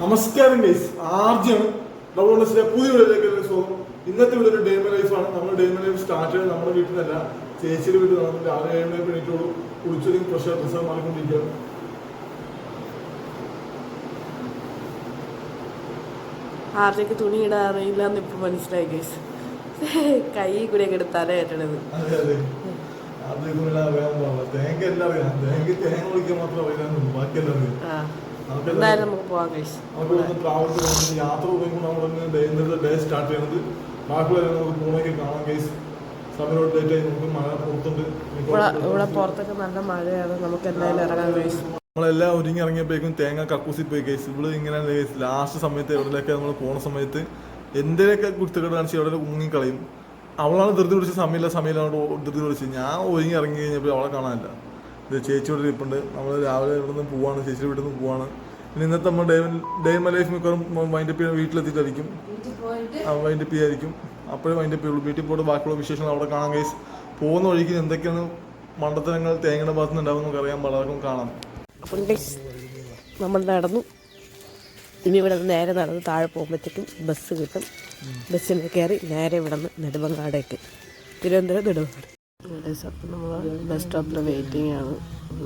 നമസ്കാരം guys ആർജിയാണ് double പുതിയ വീഡിയോയിലേക്ക് സ്വാഗതം ഇന്നത്തെ വീഡിയോ ഡേ മൈ ലൈഫ് ആണ്. നമ്മുടെ ഡേ മൈ ലൈഫ് സ്റ്റാർട്ട് ചെയ്ത് നമ്മുടെ വീട്ടിൽ നിന്നല്ല ചേച്ചിയുടെ വീട്ടിൽ നമ്മൾ രാവിലെ ഏഴ് മണി എണീറ്റോളൂ. കുളിച്ചൊരു പ്രഷർ ഡ്രസ്സ് മാറിക്കൊണ്ടിരിക്കുകയാണ് ആർജയ്ക്ക് തുണി ഇടാൻ അറിയില്ല എന്ന് ഇപ്പൊ മനസ്സിലായി ഗൈസ് കൈ കൂടെ ഒക്കെ എടുത്ത് തല അതെ അതെ. ആർജിക്കും എല്ലാം അറിയാൻ പാടില്ല തേങ്ങ എല്ലാം തേങ്ങ തേങ്ങ കുളിക്കാൻ മാത്രം ബാക്കിയെല്ലാം എന്തായാലും നമുക്ക് ഗൈസ് യാത്ര നമ്മൾ ഡേ സ്റ്റാർട്ട് ചെയ്യുന്നത് ബാക്കിയുള്ള നമുക്ക് കാണാം ഗൈസ് ഇവിടെ പുറത്തൊക്കെ നല്ല മഴയാണ്. നമുക്ക് എന്തായാലും ഇറങ്ങാൻ ഗൈസ് നമ്മളെല്ലാം ഒരുങ്ങി ഇറങ്ങിയപ്പോഴേക്കും തേങ്ങ കക്കൂസി പോയി കേസ് ഇവിടെ ഇങ്ങനെ ലാസ്റ്റ് സമയത്ത് എവിടെയൊക്കെ നമ്മൾ പോണ സമയത്ത് എന്തിനൊക്കെ കുരുത്തക്കേട് കാണിച്ച് എവിടെ മുങ്ങി കളയും അവളാണ് ധൃതി പിടിച്ച സമയമില്ല സമയമില്ല ധൃതി പിടിച്ച്. ഞാൻ ഒരുങ്ങി ഇറങ്ങി കഴിഞ്ഞപ്പോൾ അവളെ കാണാനില്ല. ഇത് ചേച്ചിയോട് ഇരിപ്പുണ്ട്. നമ്മൾ രാവിലെ ഇവിടെ നിന്ന് പോവാണ്. ചേച്ചിയുടെ വീട്ടിൽ നിന്ന് പോവാണ്. പിന്നെ ഇന്നത്തെ നമ്മൾ ഡേ ഡേ മൈ ലൈഫ് മിക്കവാറും വൈൻഡപ്പ് ചെയ്യാൻ വീട്ടിലെത്തിയിട്ടായിരിക്കും. വൈൻഡപ്പ് ചെയ്യായിരിക്കും. അപ്പോഴേ വൈൻഡപ്പ് ചെയ്യുള്ളൂ. വീട്ടിൽ പോയിട്ട് ബാക്കിയുള്ള വിശേഷങ്ങൾ അവിടെ കാണാം കേസ് പോകുന്ന വഴിക്ക് എന്തൊക്കെയാണ് മണ്ടത്തരങ്ങൾ തേങ്ങയുടെ ഭാഗത്ത് നിന്ന് ഉണ്ടാവും അറിയാൻ പലർക്കും കാണാം. അപ്പം നമ്മൾ നടന്നു. ഇനി ഇവിടെ നിന്ന് നേരെ നടന്ന് താഴെ പോകുമ്പോഴത്തേക്കും ബസ് കിട്ടും. ബസ്സിൽ കയറി നേരെ ഇവിടെ നിന്ന് നെടുമങ്ങാടേക്ക് തിരുവനന്തപുരം നെടുമങ്ങാട് ഗൈസ് അപ്പം നമ്മൾ ബസ് സ്റ്റോപ്പിൽ വെയിറ്റിംഗ് ആണ്.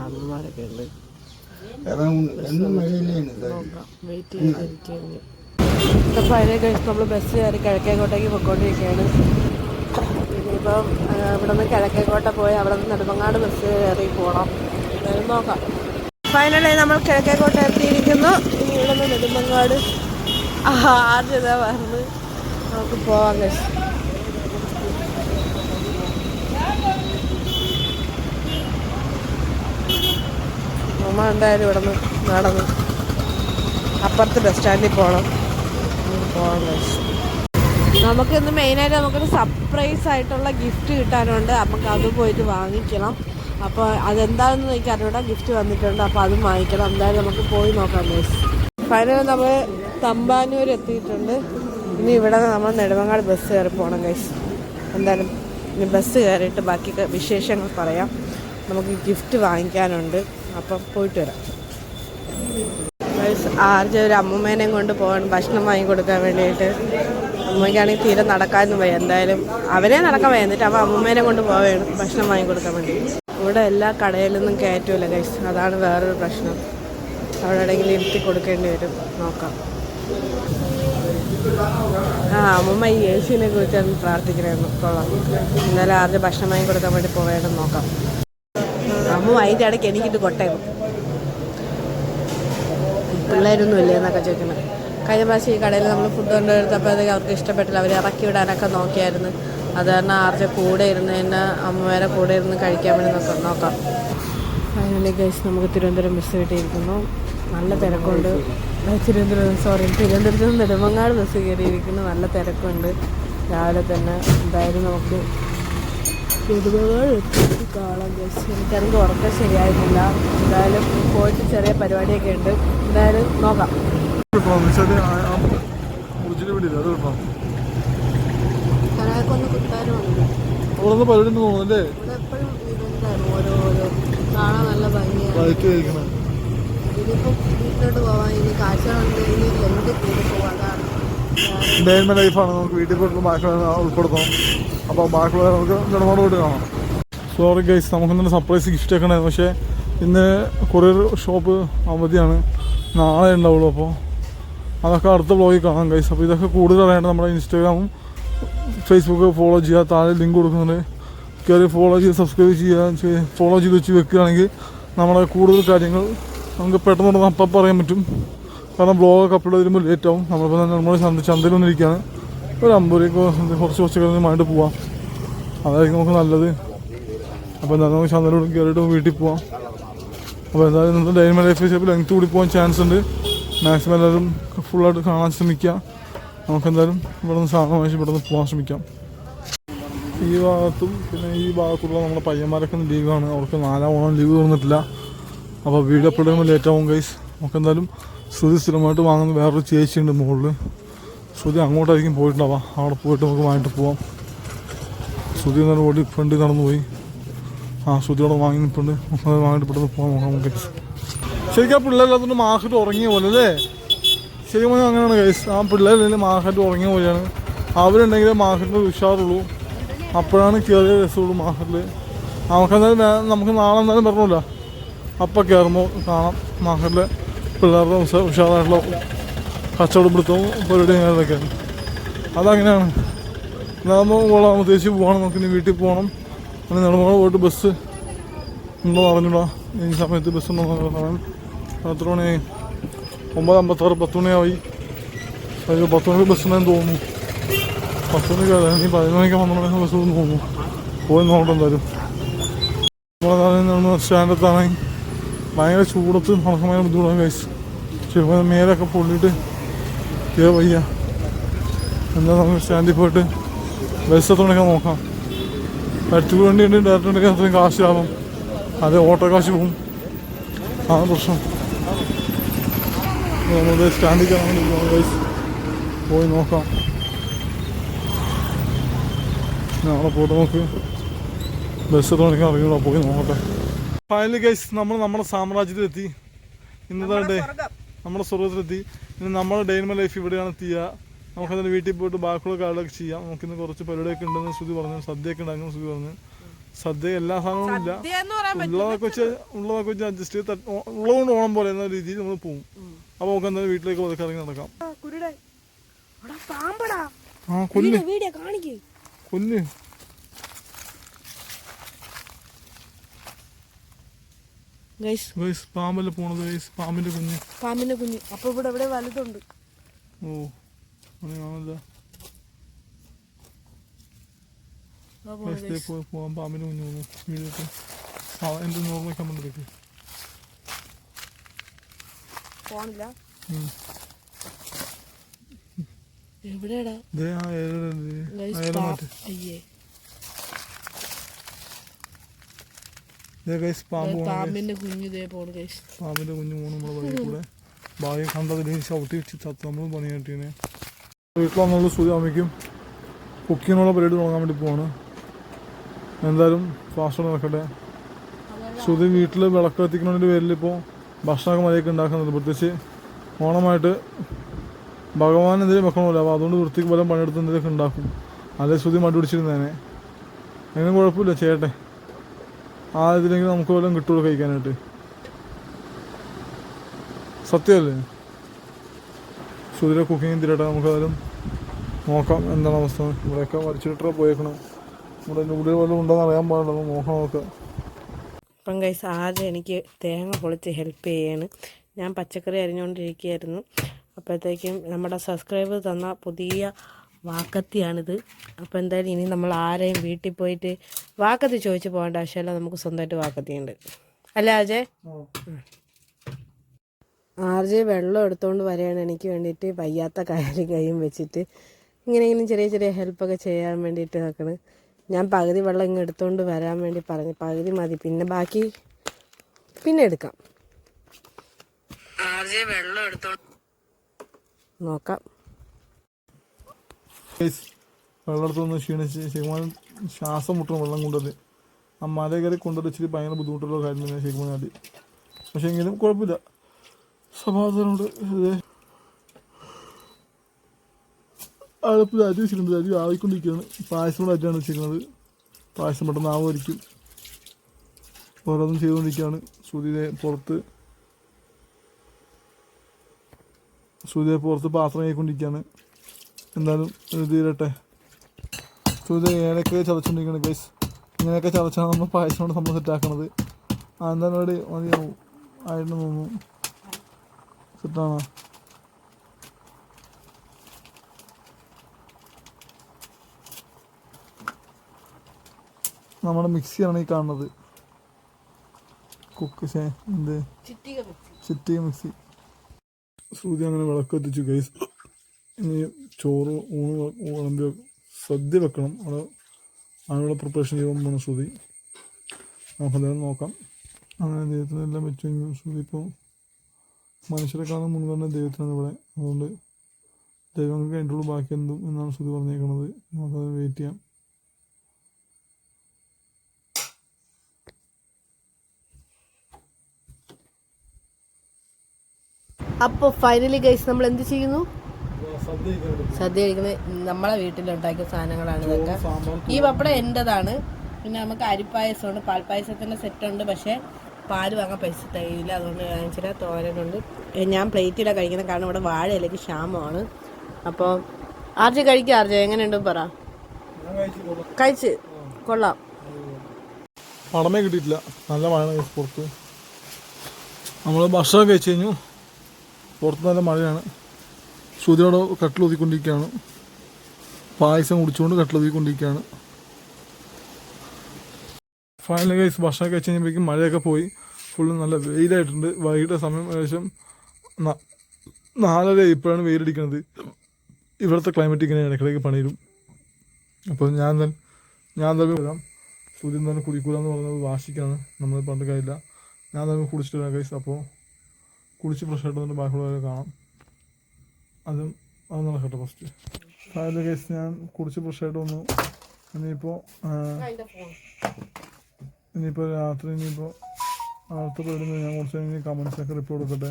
അമ്മമാരൊക്കെ ഉണ്ട്. വെയിറ്റ് ചെയ്തിരിക്കുകയാണ് അപ്പോൾ അതിനെ കഴിച്ച് നമ്മൾ ബസ് കയറി കിഴക്കേക്കോട്ടേക്ക് പൊയ്ക്കൊണ്ടിരിക്കുകയാണ്. ഇനിയിപ്പം ഇവിടെ നിന്ന് കിഴക്കേക്കോട്ട പോയി അവിടെ നിന്ന് നെടുമങ്ങാട് ബസ് കയറി പോകണം എന്തായാലും നോക്കാം. ഫൈനലി നമ്മൾ കിഴക്കേക്കോട്ട എത്തിയിരിക്കുന്നു. ഇനി ഇവിടെ നിന്ന് നെടുമങ്ങാട് ആദ്യത പറഞ്ഞ് നമുക്ക് പോവാം കഴിച്ചു നമ്മൾ എന്തായാലും ഇവിടെ നിന്ന് നടന്ന് അപ്പുറത്ത് ബസ് സ്റ്റാൻഡിൽ പോകണം ഉം, പോകാൻ നമുക്കിന്ന് മെയിനായിട്ട് നമുക്കൊരു സർപ്രൈസ് ആയിട്ടുള്ള ഗിഫ്റ്റ് കിട്ടാനുണ്ട്. നമുക്ക് അത് പോയിട്ട് വാങ്ങിക്കണം. അപ്പോൾ അതെന്താണെന്ന് എനിക്ക് അറിയാം ഗിഫ്റ്റ് വന്നിട്ടുണ്ട്. അപ്പോൾ അതും വാങ്ങിക്കണം. എന്തായാലും നമുക്ക് പോയി നോക്കാം ബസ് ഫൈനൽ നമ്മൾ തമ്പാനൂർ എത്തിയിട്ടുണ്ട്. ഇനി ഇവിടെ നമ്മൾ നെടുമങ്ങാട് ബസ് കയറി പോകണം ഗൈസ് എന്തായാലും ഇനി ബസ് കയറിയിട്ട് ബാക്കി വിശേഷങ്ങൾ പറയാം. നമുക്ക് ഗിഫ്റ്റ് വാങ്ങിക്കാനുണ്ട്. അപ്പം പോയിട്ട് വരാം. ആർജെ ഒരു അമ്മൂമ്മേനെയും കൊണ്ട് പോകണം ഭക്ഷണം വാങ്ങി കൊടുക്കാൻ വേണ്ടിയിട്ട്. അമ്മയ്ക്കാണെങ്കിൽ തീരെ നടക്കാനൊന്നും വയ്യ. എന്തായാലും അവനെ നടക്കാൻ വയ്യ. എന്നിട്ട് അവ അമ്മൂമ്മേനെ കൊണ്ട് പോവുകയാണ് ഭക്ഷണം വാങ്ങി കൊടുക്കാൻ വേണ്ടി. ഇവിടെ എല്ലാ കടയിലൊന്നും കയറ്റൂല ഗൈസ് അതാണ് വേറൊരു പ്രശ്നം. അവിടെ എവിടെയെങ്കിലും ഇരുത്തി കൊടുക്കേണ്ടി വരും. നോക്കാം. ആ അമ്മമ്മ ഈ യേശുവിനെ കുറിച്ചാണ് പ്രാർത്ഥിക്കണമായിരുന്നു കൊള്ളാം ഇന്നലെ ആരുടെ ഭക്ഷണം വാങ്ങി കൊടുക്കാൻ വേണ്ടി പോവേണ്ടത് നോക്കാം. അമ്മ അതിന്റെ ഇടയ്ക്ക് എനിക്കിട്ട് കൊട്ടയം പിള്ളേരൊന്നും ഇല്ലേ എന്നൊക്കെ ചോദിക്കുന്നത് കഴിഞ്ഞ പ്രാവശ്യം ഈ കടയിൽ നമ്മൾ ഫുഡ് കൊണ്ടുവരുത്തപ്പോൾ അത് അവർക്ക് ഇഷ്ടപ്പെട്ടില്ല. അവർ ഇറക്കി വിടാനൊക്കെ നോക്കിയായിരുന്നു. അത് കാരണം ആർച്ച കൂടെ ഇരുന്ന് തന്നെ അമ്മമാരെ കൂടെ ഇരുന്ന് കഴിക്കാൻ വേണ്ടി നോക്കാം നോക്കാം. ഗൈസ് നമുക്ക് തിരുവനന്തപുരം ബസ് കിട്ടിയിരിക്കുന്നു. നല്ല തിരക്കുണ്ട്. തിരുവനന്തപുരം സോറി തിരുവനന്തപുരത്ത് നിന്ന് നെടുമങ്ങാട് ബസ് കയറിയിരിക്കുന്നു. നല്ല തിരക്കുണ്ട്. രാവിലെ തന്നെ എന്തായാലും നമുക്ക് നെടുമങ്ങാട് എത്തി കാണാം ഗസ്. എനിക്കാണെങ്കിൽ ഉറക്കം ശരിയായിട്ടില്ല. എന്തായാലും പോയിട്ട് ചെറിയ പരിപാടിയൊക്കെ ഉണ്ട്. എന്തായാലും നോക്കാം. കുത്താനുമുണ്ട് അവിടെ പരിപാടി തോന്നുന്നല്ലേ എപ്പോഴും ഇതെന്താണ് ഓരോ ഓരോ. കാണാൻ നല്ല ഭംഗിയാണ്. ഇനിയിപ്പോൾ വീട്ടിലോട്ട് പോവാൻ ഇനി കാഴ്ചകളുണ്ട് ഇനി ലെങ്ക് കൂടി പോവാം? അതാണ്. ഞാൻ ഡെയിൻമ ലൈഫാണ് നമുക്ക് വീട്ടിൽ പോയിട്ട് ബാക്കിയുള്ള ഉൾപ്പെടുത്തണം. അപ്പോൾ ബാക്കിയുള്ള നമുക്ക് കൂടി കാണാം. സോറി ഗൈസ് നമുക്ക് ഇന്നലെ സർപ്രൈസ് ഗിഫ്റ്റ് ഒക്കെ ഉണ്ടായിരുന്നു. പക്ഷേ ഇന്ന് കൊറിയർ ഷോപ്പ് അവധിയാണ്. നാളെ ഉണ്ടാവുള്ളൂ അപ്പോൾ അതൊക്കെ അടുത്ത ബ്ലോഗിൽ കാണാം ഗൈസ് അപ്പോൾ ഇതൊക്കെ കൂടുതൽ അറിയാണ്ട് നമ്മുടെ ഇൻസ്റ്റാഗ്രാമും ഫേസ്ബുക്ക് ഫോളോ ചെയ്യുക. താഴെ ലിങ്ക് കൊടുക്കുന്നുണ്ട്. കയറി ഫോളോ ചെയ്ത് സബ്സ്ക്രൈബ് ചെയ്യുക. ഫോളോ ചെയ്ത് വെച്ച് വെക്കുകയാണെങ്കിൽ നമ്മുടെ കൂടുതൽ കാര്യങ്ങൾ നമുക്ക് പെട്ടെന്ന് അപ്പം പറയാൻ പറ്റും. കാരണം ബ്ലോഗൊക്കെ അപ്ലോഡ് ചെയ്യുമ്പോൾ ലേറ്റ് ആവും. നമ്മളിപ്പോൾ നമ്മൾ ചന്ത ചന്തയിൽ വന്നിരിക്കുകയാണ് ഒരു അമ്പൂരിയൊക്കെ കുറച്ച് കുറച്ച് കഴിഞ്ഞ് മായിട്ട് പോവാം. അതായിരിക്കും നമുക്ക് നല്ലത്. അപ്പോൾ എന്താ നമുക്ക് ചന്തയിലൂടെ കയറിയിട്ട് വീട്ടിൽ പോവാം. അപ്പോൾ എന്തായാലും നമ്മുടെ ഡൈനിമ ലൈഫ് ഷേപ്പ് ലെങ്ത് കൂടി പോകാൻ ചാൻസ് ഉണ്ട്. മാക്സിമം എല്ലാവരും ഫുള്ളായിട്ട് കാണാൻ ശ്രമിക്കുക. നമുക്കെന്തായാലും ഇവിടെ നിന്ന് സാധനം വാങ്ങിച്ച് ഇവിടെ നിന്ന് പോകാൻ ശ്രമിക്കാം. ഈ ഭാഗത്തും പിന്നെ ഈ ഭാഗത്തുള്ള നമ്മുടെ പയ്യന്മാരൊക്കെ ലീവാണ് അവർക്ക് നാലാം ഓണം ലീവ് തോന്നിട്ടില്ല. അപ്പോൾ വീഡിയോ അപ്ലോഡ് ചെയ്യുമ്പോൾ ലേറ്റ് ആവും ഗൈസ് നമുക്ക് എന്തായാലും ശ്രുതി സ്ഥിരമായിട്ട് വാങ്ങുന്ന വേറൊരു ചേച്ചിയുണ്ട് മുകളിൽ. ശ്രുതി അങ്ങോട്ടായിരിക്കും പോയിട്ടുണ്ടാവാം അവിടെ പോയിട്ട് നമുക്ക് വാങ്ങിട്ട് പോവാം. ശ്രുതി എന്നൊരു ഓടി ഫ്രണ്ട് നടന്നു പോയി. ആ ശ്രുതിയോടെ വാങ്ങി നിൽപ്പുണ്ട് വാങ്ങിയിട്ട് പെട്ടെന്ന് പോകാൻ നോക്കാം നമുക്ക്. ശരിക്കും ആ പിള്ളേരല്ലാത്തതുകൊണ്ട് മാർക്കറ്റ് ഉറങ്ങിയ പോലെ അല്ലേ? ശരിക്കും അങ്ങനെയാണ് കേസ് ആ പിള്ളേരില്ലെങ്കിൽ മാർക്കറ്റ് ഉറങ്ങിയ പോലെയാണ്. അവരുണ്ടെങ്കിൽ മാർക്കറ്റിൽ ഉഷാറുള്ളൂ. അപ്പോഴാണ് കയറിയ രസമുള്ളൂ മാർക്കറ്റിൽ നമുക്ക് എന്തായാലും നമുക്ക് നാളെ എന്തായാലും പറഞ്ഞില്ല അപ്പം കയറുമ്പോൾ കാണാം മാർക്കറ്റിൽ പിള്ളേരുടെ ഉഷ- ഉഷാറായിട്ടുള്ള കച്ചവടം പിടുത്തവും പരിപാടിയും കാര്യങ്ങളൊക്കെയാണ് അതങ്ങനെയാണ്. ഇതാകുമ്പോൾ കൊള്ളാം ഉദ്ദേശിച്ച് പോകണം. നമുക്ക് ഇനി വീട്ടിൽ പോകണം. അങ്ങനെ നെടുമ്പോളെ പോയിട്ട് ബസ് ഉണ്ടോ അറിഞ്ഞൂടാ. ഈ സമയത്ത് ബസ് ഉണ്ടോ പറയാൻ എത്ര മണി ഒമ്പത് അമ്പത്താറ് പത്ത് മണിയായി. അയ്യോ പത്ത് മണിക്ക് ബസ് ഉണ്ടെന്ന് തോന്നുന്നു. പത്ത് മണിക്ക് അതെ ഇനി പതിനൊന്ന് മണിക്ക് പന്ത്രണ്ട് മണിക്ക് ബസ് തോന്നുന്നു. പോയി നോക്കട്ടെ എന്തായാലും. നമ്മളെ സ്റ്റാൻഡത്താണെങ്കിൽ ഭയങ്കര ചൂടത്ത് നടക്കാൻ ബുദ്ധിമുട്ടാണ് ഗൈസ് ചിലപ്പോൾ മേലൊക്കെ പൊള്ളിയിട്ട് തീരെ വയ്യ. എന്താ നമുക്ക് സ്റ്റാൻഡിൽ പോയിട്ട് ബസ് എത്ര മണിക്കാൻ നോക്കാം. അടുത്ത് വേണ്ടി ഉണ്ട് ഡയറക്റ്റ് ഉണ്ടെങ്കിൽ അത്രയും കാശ് ലാഭം. അത് ഓട്ടോ കാശ് പോകും അതാണ് പ്രശ്നം. നമ്മൾ സ്റ്റാൻഡിൽ കാണാൻ പോയി നോക്കാം. നാളെ പോയിട്ട് നോക്ക് ബസ് തുടങ്ങി അറിയുള്ളൂ പോയി നോക്കട്ടെ. ഫൈനലി ഗൈസ് നമ്മൾ നമ്മുടെ സാമ്രാജ്യത്തിലെത്തി. ഇന്നത്തെ ഡേ നമ്മുടെ സ്വർഗത്തിലെത്തി ഇനി നമ്മുടെ ഡെയിൻമ ലൈഫ് ഇവിടെയാണ് എത്തിയ. നമുക്കതിന് വീട്ടിൽ പോയിട്ട് ബാക്കിയുള്ള കാര്യങ്ങളൊക്കെ ചെയ്യാം. നമുക്ക് ഇന്ന് കുറച്ച് പരിപാടിയൊക്കെ ഉണ്ടെന്ന് ശ്രുതി പറഞ്ഞു. സദ്യയൊക്കെ ഉണ്ടാകുന്ന ശ്രുതി പറഞ്ഞു. സദ്യ എല്ലാ സാധനങ്ങളും ഇല്ല. ഉള്ളതൊക്കെ വെച്ച് ഉള്ളതൊക്കെ വെച്ച് അഡ്ജസ്റ്റ് ചെയ്ത് ഉള്ളതുകൊണ്ട് ഓണം പോലെ എന്ന രീതിയിൽ നമ്മൾ പോകും അപ്പോൾ നമുക്ക് എന്തായാലും വീട്ടിലേക്ക് പതുക്കെ ഇറങ്ങി നടക്കാം. കൊല്ലു. ആ കൊല്ല്. ഗൈസ് ഗൈസ് പാമ്പല്ലേ പോണത്? ഗൈസ് പാമ്പിന്റെ കുഞ്ഞ്. പാമ്പിന്റെ കുഞ്ഞ്. അപ്പൊ ഇവിടെ ഇവിടെ വലുതുണ്ട്. ഓ അത് കാണില്ല ഗൈസ് ദേ പോ- പോവാം. പാമ്പിന്റെ കുഞ്ഞ് പോകുന്നു വീഡിയോ എന്റെ നോർമൽ കമ്മണ്ടിലേക്ക് പോണില്ല. എവിടെയാടാ? അയ്യേ ദേ ഗൈസ് പാമ്പ് പോണ പാമ്പിന്റെ കുഞ്ഞ് പാമ്പിന്റെ കുഞ്ഞു പോണു നമ്മളെ വഴി കൂടെ. ഭാര്യ കണ്ടതിന് ചവിട്ടി വെച്ച് ചത്ത് നമ്മൾ പണി കിട്ടീനെ. വീട്ടിൽ വന്നുള്ള സൂര്യ അമ്മയ്ക്കും കുക്കിങ്ങിനുള്ള പരിപാടി തുടങ്ങാൻ വേണ്ടി പോവാണ്. എന്തായാലും ഫാസ്റ്റ് നടക്കട്ടെ. ശ്രുതി വീട്ടിൽ വിളക്ക് കത്തിക്കുന്നതിന്റെ പേരിൽ ഇപ്പോൾ ഭക്ഷണമൊക്കെ മതിയൊക്കെ ഉണ്ടാക്കുന്നുണ്ട്. പ്രത്യേകിച്ച് ഓണമായിട്ട് ഭഗവാൻ എന്തെങ്കിലും വെക്കണമല്ലോ. അപ്പോൾ അതുകൊണ്ട് വൃത്തിക്ക് ബലം പണിയെടുത്ത് എന്തെങ്കിലുമൊക്കെ ഉണ്ടാക്കും. അല്ലെ ശ്രുതി മടി പിടിച്ചിരുന്നേനെ. അങ്ങനെ കുഴപ്പമില്ല ചെയ്യട്ടെ. ആ ഇതിലെങ്കിൽ നമുക്ക് വല്ലതും കിട്ടുള്ളൂ കഴിക്കാനായിട്ട്. സത്യമല്ലേ? സൂര്യ കുക്കിംഗ് തിരട്ടെ നമുക്ക് അതിലും നോക്കാം എന്താണ് അവസ്ഥ. ഇവിടെയൊക്കെ വലിച്ചിട്ട് പോയേക്കണം. ഇവിടെ നൂടി വല്ലതും ഉണ്ടോ അറിയാൻ പാടില്ല നോക്കാം നോക്കാം അപ്പം കൈസ് ആദ്യം എനിക്ക് തേങ്ങ പൊളിച്ച് ഹെൽപ്പ് ചെയ്യാണ്. ഞാൻ പച്ചക്കറി അരിഞ്ഞുകൊണ്ടിരിക്കുകയായിരുന്നു. അപ്പോഴത്തേക്കും നമ്മുടെ സബ്സ്ക്രൈബ് തന്ന പുതിയ വാക്കത്തിയാണിത്. അപ്പോൾ എന്തായാലും ഇനി നമ്മൾ ആരെയും വീട്ടിൽ പോയിട്ട് വാക്കത്തി ചോദിച്ച് പോകേണ്ട ആവശ്യമില്ല. നമുക്ക് സ്വന്തമായിട്ട് വാക്കത്തിയുണ്ട്. അല്ലേ അജയ് ആർജെ വെള്ളം എടുത്തുകൊണ്ട് വരികയാണ്. എനിക്ക് വേണ്ടിയിട്ട് വയ്യാത്ത കയറി കൈയും വെച്ചിട്ട് ഇങ്ങനെ ഇങ്ങനെ ചെറിയ ചെറിയ ഹെൽപ്പൊക്കെ ചെയ്യാൻ വേണ്ടിയിട്ട് നോക്കണ്. ഞാൻ പകുതി വെള്ളം ഇങ്ങ് എടുത്തുകൊണ്ട് വരാൻ വേണ്ടി പറഞ്ഞു. പകുതി മതി. പിന്നെ ബാക്കി പിന്നെ എടുക്കാം. ആർജെ വെള്ളം എടുത്തോണ്ട് നോക്കാം. ഗൈസ് വെള്ളമെടുത്തൊന്ന് ക്ഷീണിച്ച് ശരിക്കും ശ്വാസം മുട്ടണം വെള്ളം കൊണ്ടത്. ആ മല കയറി കൊണ്ടുവന്ന് ഇച്ചിരി ഭയങ്കര ബുദ്ധിമുട്ടുള്ള കാര്യം തന്നെ ശരിക്കും അത് പക്ഷെ എങ്കിലും കുഴപ്പമില്ല. സമാധാനമുണ്ട്. അതിപ്പോൾ അരി വെച്ചിട്ടുണ്ട്. അരി ആവിക്കൊണ്ടിരിക്കുകയാണ്. പായസം കൂടെ അരിയാണ് വെച്ചിരിക്കുന്നത്. പായസം പെട്ടെന്ന് ആവുമായിരിക്കും. ഓരോന്നും ചെയ്തുകൊണ്ടിരിക്കുകയാണ്. സൂര്യനെ പുറത്ത്. സൂര്യനെ പുറത്ത് പാത്രം കഴിക്കൊണ്ടിരിക്കുകയാണ് എന്തായാലും ഇത് തീരട്ടെ. സൂര്യ ഏലൊക്കെ ചതച്ചുകൊണ്ടിരിക്കുകയാണ് ഗൈസ് ഇങ്ങനെയൊക്കെ ചതച്ചാണ് നമ്മൾ പായസം കൊണ്ട് നമ്മൾ സെറ്റാക്കണത് ഇവിടെ മതിയാവും. ആയിട്ട് തോന്നുന്നു സെറ്റാണോ നമ്മുടെ മിക്സിയാണ് ഈ കാണുന്നത്. കുക്ക് എന്ത്? ചിറ്റിക മിക്സി സൂര്യ അങ്ങനെ വിളക്ക് എത്തിച്ചു ഗൈസ് ചോറ് ഊണ് വിളമ്പിയോ വിളമ്പി സദ്യ വെക്കണം. അവിടെ അതിനുള്ള പ്രിപ്പറേഷൻ ചെയ്യുമ്പോൾ പോകണം ശ്രുതി. നമുക്ക് എന്തായാലും നോക്കാം. അങ്ങനെ ദൈവത്തിന് എല്ലാം വെച്ചു കഴിഞ്ഞു ശ്രുതി ഇപ്പോൾ മനുഷ്യരെക്കാളും മുൻഗണന ദൈവത്തിനാണ് ഇവിടെ. അതുകൊണ്ട് ദൈവം കഴിഞ്ഞിട്ടുള്ളൂ ബാക്കി എന്തും എന്നാണ് ശ്രുതി പറഞ്ഞേക്കുന്നത് നമുക്കത് വെയിറ്റ് ചെയ്യാം. അപ്പോൾ ഫൈനലി ഗൈസ് നമ്മൾ എന്ത് ചെയ്യുന്നു? സദ്യ കഴിക്കുന്നത് നമ്മളെ വീട്ടിലുണ്ടാക്കിയ സാധനങ്ങളാണ് ഇതൊക്കെ. ഈ പപ്പടം എന്റെതാണ് പിന്നെ നമുക്ക് അരിപ്പായസമുണ്ട് പാൽപ്പായസത്തിന്റെ സെറ്റുണ്ട് പക്ഷേ പാൽ വാങ്ങാൻ പൈസ തികയില്ല അതുകൊണ്ട് വാങ്ങിച്ചില്ല തോരനുണ്ട്. ഞാൻ പ്ലേറ്റിലാണ് കഴിക്കുന്നത്. കാരണം ഇവിടെ വാഴയിലേക്ക് ക്ഷാമമാണ്. അപ്പോൾ ആർജി കഴിക്കുക ആർജി. എങ്ങനെയുണ്ട് പറ. കഴിച്ചു കൊള്ളാം. കഴിച്ച്. കൊള്ളാം. പടമേ കിട്ടിയിട്ടില്ല. നല്ല മഴ പുറത്ത്. നമ്മൾ ഭക്ഷണം കഴിച്ചു കഴിഞ്ഞു. പുറത്ത് നല്ല മഴയാണ്. ശ്രുതിയോടെ കട്ടിലൊതുക്കൊണ്ടിരിക്കുകയാണ് പായസം കുടിച്ചുകൊണ്ട് കട്ടിലൊതുക്കൊണ്ടിരിക്കുകയാണ് ഫൈനൽ കഴിച്ച് ഭക്ഷണം കഴിച്ച് കഴിഞ്ഞപ്പോഴേക്കും മഴയൊക്കെ പോയി. ഫുള്ള് നല്ല വെയിലായിട്ടുണ്ട്. വൈകിട്ട് സമയം ഏകദേശം നാലര ഇപ്പോഴാണ് വെയിലടിക്കുന്നത് ഇവിടുത്തെ ക്ലൈമറ്റ് ഇങ്ങനെ ഇടയ്ക്കിടയ്ക്ക് പണിയിടും. അപ്പോൾ ഞാൻ തന്നെ ഞാൻ തന്നെ വരാം. സൂര്യൻ തന്നെ കുടിക്കൂലെന്ന് പറയുന്നത് വാശിക്കാണ്. നമ്മൾ പണ്ട് കാര്യമില്ല. ഞാൻ തന്നെ കുടിച്ചിട്ട് വരാം കഴിച്ചു അപ്പോൾ കുടിച്ച് ഫ്രഷ് ആയിട്ട് വന്നിട്ട് ബാക്കിയുള്ളവരെ കാണാം. അതും അത് നടക്കട്ടെ ഫസ്റ്റ് ഫയൽ കേസ് ഞാൻ കുടിച്ച് ഫ്രഷായിട്ട് വന്നു. ഇനിയിപ്പോൾ ഇനിയിപ്പോൾ രാത്രി ഇനിയിപ്പോൾ അടുത്ത പോയിരുന്നു ഞാൻ കുറച്ച് ഇനി കമൻസൊക്കെ റിപ്പോർട്ട് കൊടുക്കട്ടെ.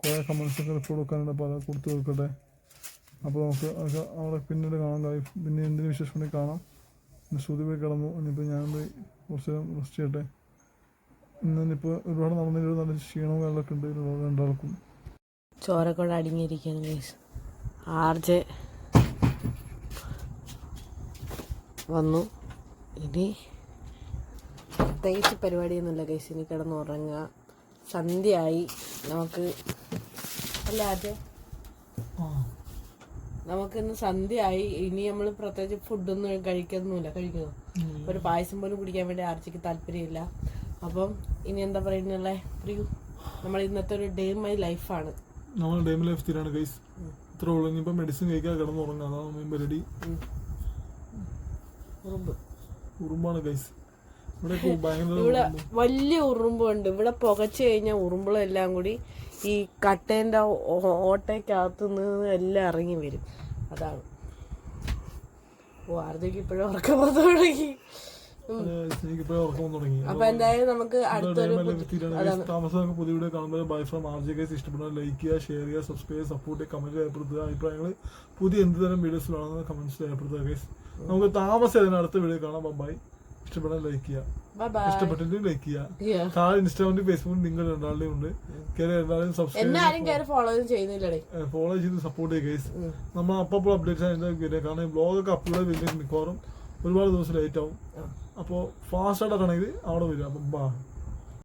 കുറേ കമൻസൊക്കെ റിപ്പോർട്ട് കൊടുക്കാനുണ്ട് അപ്പോൾ അത് കൊടുത്ത് കൊടുക്കട്ടെ അപ്പോൾ നമുക്ക് അതൊക്കെ അവിടെ പിന്നീട് കാണാൻ കഴിയും പിന്നെ എന്തിനു വിശേഷം ഉണ്ടെങ്കിൽ കാണാം. പിന്നെ ശ്രുതി പോയി കിടന്നു ഇനിയിപ്പോൾ ഞാൻ പോയി കുറച്ച് നേരം റെസ്റ്റ് ചെയ്യട്ടെ. ഇന്ന് ഇനിയിപ്പോൾ ഒരുപാട് നടന്നിട്ട് നല്ല ക്ഷീണവും കാര്യങ്ങളൊക്കെ ഉണ്ട് രണ്ടാൾക്കും. ചോരക്കൂടെ അടിഞ്ഞിരിക്കുന്നു ഗൈസ് ആർജെ വന്നു. ഇനി പ്രത്യേകിച്ച് പരിപാടിയൊന്നുമില്ല ഗൈസ് ഇനി കിടന്ന് ഉറങ്ങുക സന്ധ്യയായി. നമുക്ക് അല്ല ആർജെ? നമുക്കിന്ന് സന്ധ്യയായി. ഇനി നമ്മൾ പ്രത്യേകിച്ച് ഫുഡൊന്നും കഴിക്കുന്നില്ല കഴിക്കുന്നു ഒരു പായസം പോലും കുടിക്കാൻ വേണ്ടി ആർച്ചയ്ക്ക് താല്പര്യമില്ല. അപ്പം ഇനി എന്താ പറയുന്നുള്ള പ്രിയു നമ്മൾ ഇന്നത്തെ ഒരു ഡേ മൈ ലൈഫാണ് നമ്മൾ ഡെയിം ലൈഫ് സ്ഥിരമാണ് ഗൈസ് ഇത്ര ഉള്ളു. ഇനിയിപ്പോൾ മെഡിസിൻ കഴിക്കാൻ കിടന്ന് ഉറങ്ങാം. അതാണ് മെയിൻ പരിപാടി. ഉറുമ്പാണ് ഗൈസ് ഇവിടെ വലിയ ഉറുമ്പുണ്ട്. ഇവിടെ പുകച്ചു കഴിഞ്ഞാൽ ഉറുമ്പുകളെല്ലാം കൂടി ഈ കട്ടേന്റെ ഓട്ടയ്ക്കകത്ത് നിന്ന് എല്ലാം ഇറങ്ങി വരും. അതാണ്. ഓ ആർദ്ദയ്ക്ക് ഇപ്പോഴും ഉറക്കം തുടങ്ങി. തുടങ്ങി അപ്പൊ എന്തായാലും നമുക്ക് അടുത്തൊരു താമസം പുതിയ വീഡിയോ കാണുമ്പോൾ ബൈ ഫ്രം ആർ ജെ ഇഷ്ടപ്പെടുന്ന ലൈക്ക് ചെയ്യുക ഷെയർ ചെയ്യുക സബ്സ്ക്രൈബ് ചെയ്യുക സപ്പോർട്ട് ചെയ്യുക കമന്റ് രേഖപ്പെടുത്തുക അഭിപ്രായങ്ങൾ പുതിയ എന്ത് തരം വീഡിയോസ് വേണമെന്ന് കമന്റ്സ് രേഖപ്പെടുത്തുക ഗൈസ് നമുക്ക് താമസം അടുത്ത വീഡിയോ കാണാം. ബൈ ഇഷ്ടപ്പെടാൻ ലൈക്ക് ചെയ്യുക. ഇഷ്ടപ്പെട്ടിട്ട് ലൈക്ക് ചെയ്യുക. താഴെ ഇൻസ്റ്റാഗ്രാമിലും ഫേസ്ബുക്കിലും നിങ്ങൾ രണ്ടാളുടെയും ഉണ്ട്. കയറി രണ്ടാളും സബ്സ്ക്രൈബ് ഫോളോ ചെയ്ത് സപ്പോർട്ട് ചെയ്യുക ഗൈസ് നമ്മൾ അപ്പോൾ അപ്ഡേറ്റ്സ് വീഡിയോ കാരണം ബ്ലോഗൊക്കെ അപ്ലോഡ് ചെയ്ത് മിക്കവാറും ഒരുപാട് ദിവസം ലേറ്റ് ആവും. അപ്പോൾ ഫാസ്റ്റ് ആയിട്ടാണെങ്കിൽ അവിടെ വരും അപ്പം ബാ.